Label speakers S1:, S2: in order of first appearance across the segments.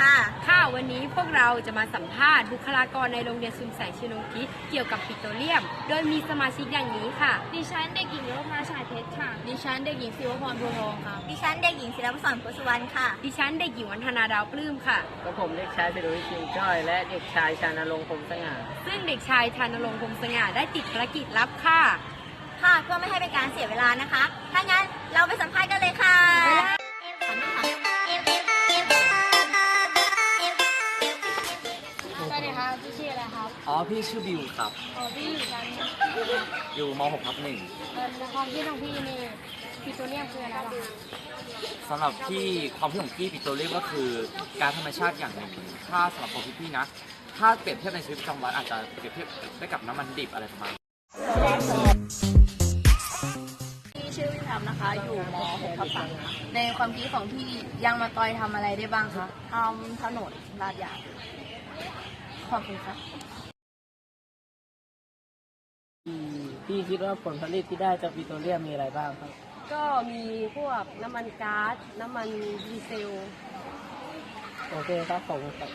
S1: ค่ะ
S2: ค่ะวันนี้พวกเราจะมาสัมภาษณ์บุคลากรในโรงเรียนซุมแสงชนงคิดเกี่ยวกับปิโตรเลียม โดยมีสมาชิกอย่างนี้ค่ะ
S3: ดิฉันเด็กหญิงยุวภาชายเพชรค่ะ ดิฉันเด็กหญิงศิวพรบัวทองค่ะ
S1: ดิฉันเด็กหญิงศิลปศรโพสุวรรณค่ะ
S2: ดิฉันเด็กหญิงวันธนาดาวปลื้มค่ะ
S4: ก็ผมเด็กชายสิริวิชินจ้อย และเด็กชายชานรงค์คมสง่า
S2: ซึ่งเด็กชายธานรงค์พรหมสง่าได้ติดภารกิจลับค่ะ
S1: ค่ะเพื่อไม่ให้เป็นการเสียเวลานะคะ ถ้างั้นเราไปสัมภาษณ์กันเลยค่ะ
S3: ออะไรครับ
S5: อ๋อ พี่ชื่อบิวครับ
S3: อ๋อพี่อยู่ชั้น
S5: อยู่ม .6 ทับหนึ่ง
S3: เอ่อในความคิดของพี่นี่ปิโตรเลียมคืออะไรบ้างครับ
S5: สำหรับพี่ความคิดของพี่ปิโตรเลียมก็คือการธรรมชาติอย่างหนึ่ง ถ้าสำหรับผมพี่ๆนะ ถ้าเปรียบเทียบในชีวิตประจำวันอาจจะเปรียบเทียบได้กับน้ำมันดิบอะไรประมาณนี้
S3: พี่ชื่อวิธามนะคะ อยู่ม .6 ทับสามค่ะในความคิดของพี่ยางมาตอยทำอะไรได้บ้างคะทำถนนลาดยางขอบคุณครับ
S4: พี่คิดว่าผลผลิตที่ได้จากปิโตรเลียมมีอะไรบ้างครับ
S2: ก็มีพวกน้ำมันก๊าซน้ำมันดีเซล
S4: โอเคครับขอบคุณครับ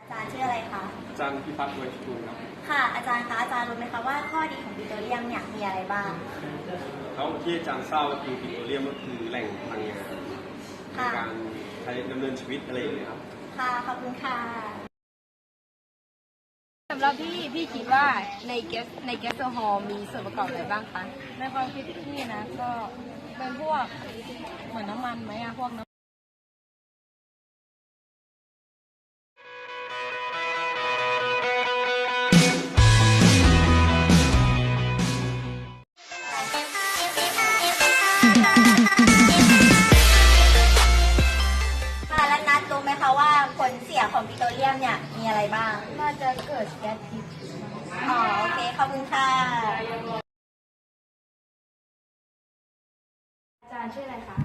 S1: อาจารย์ชื่ออะไรคะ
S6: อาจารย์พิพัฒน์เวชกุลครับ
S1: ค่ะ อาจารย์คะอาจารย์รู้ไหมคะว่าข้อดีของปิโตรเลียมเนี่ยมีอะไรบ้าง
S6: แล้วที่อาจารย์ทราบก็คือปิโตรเลียมก็คือแหล่งพลังงานใน
S1: ค่ะ
S6: การใช้ดำเนินชีวิตอะไรอย่างเงี้ยครับ
S1: ค่ะ ขอบคุณค่ะ
S2: สำหรับพี่พี่คิดว่าในแก๊สในแก๊สโซฮอลมีส่วนประกอบอะไรบ้างคะ
S3: ในความคิดพี่นะก็เป็นพวกเหมือนน้ำมันไหมอะพวกน้ำ
S1: คะว่าผลเสียของปิโตรเลียมเนี่ยมีอะไรบ้าง
S3: น่าจะเกิดแก๊สพิษ
S1: อ๋อโอเค ขอบคุณค่ะ
S7: อาจารย์ชื่ออะไรคะ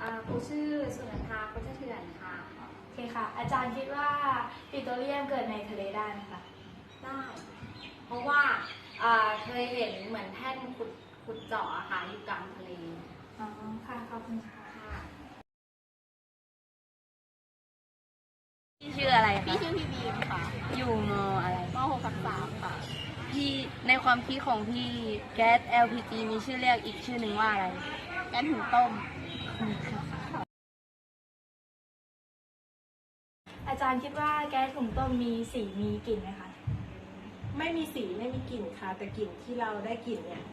S7: อ่าครูชื่อสุนันทาพุทธเถื่อนค่ะ โอเคค่ะ อาจารย์คิดว่าปิโตรเลียมเกิดในทะเลได้ไหมคะ ได้ เพราะว่าอ่าเคยเห็นเหมือนแท่นขุดขุดเจาะอะค่ะอยู่กลางทะเล อ๋อ ค่ะ ขอบคุณค่ะ
S2: พี่ชื่ออะไรคะ
S3: พี่ชื่อพี่บีมค่ะ
S2: อยู่มอะไร
S3: ม .6 ทับสามค่ะ
S2: พี่ในความคิดของพี่แก๊ส LPG มีชื่อเรียกอีกชื่อหนึ่งว่าอะไร
S3: แก๊สหุงต้ม
S7: อาจารย์คิดว่าแก๊สถุงต้มมีสีมีกลิ่นไหมคะ
S8: ไม่มีสีไม่มีกลิ่นค่ะ แต่กลิ่นที่เราได้กลิ่นเนี่ย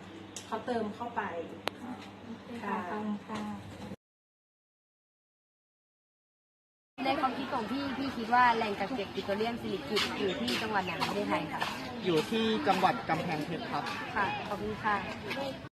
S8: เขาเติมเข้าไป
S7: ค่ะ ขอบคุณค่ะ
S2: ความคิดของพี่พี่คิดว่าแหล่งกักเก็บปิโตรเลียมสิริกิตอยู่ที่จังหวัดไหนของประเทศไทยคะ
S5: อยู่ที่จังหวัดกำแพงเพชรครับ
S2: ค่ะ ขอบคุณค่ะ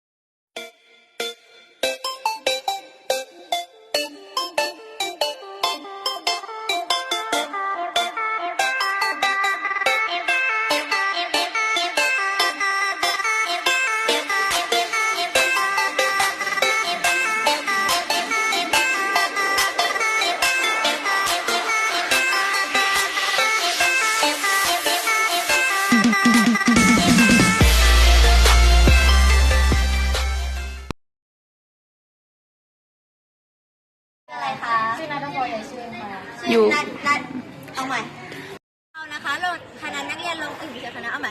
S1: ออะไรคะ
S3: ชื่อนัทพรใหญ่ชื่อค่ะ
S2: อยู่
S1: นัดนัดเอาใหม่ เอานะคะลงคณะนักเรียนลงอื่นคณะเอาใหม่